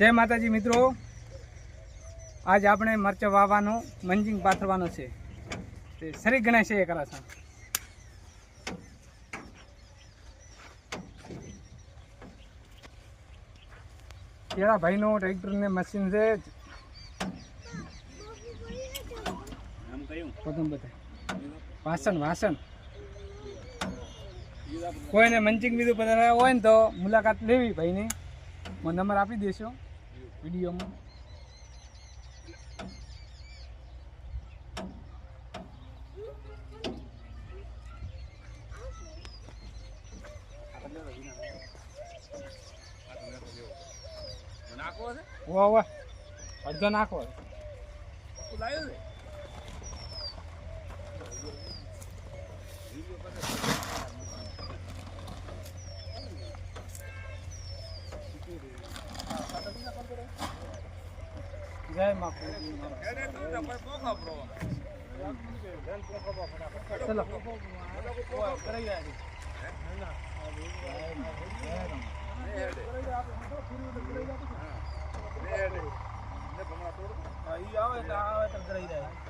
જય માતાજી મિત્રો. આજ આપણે મરચાં વાવવાનો, મંજિંગ પાથરવાનો છે. તે સરી ગણાય છે એ કરાસા. કેળા ભાઈનો ટ્રેક્ટર ને મશીન છે પદમ બધા વાસણ વાસણ. કોઈને મંચિંગ બીજું બધા હોય ને તો મુલાકાત લેવી ભાઈની. મને નંબર આપી દેશો. વિડીયોમાં વાહ વાહ. અડધો નાખો જય આવે તો આવે તો કરાઈ જાય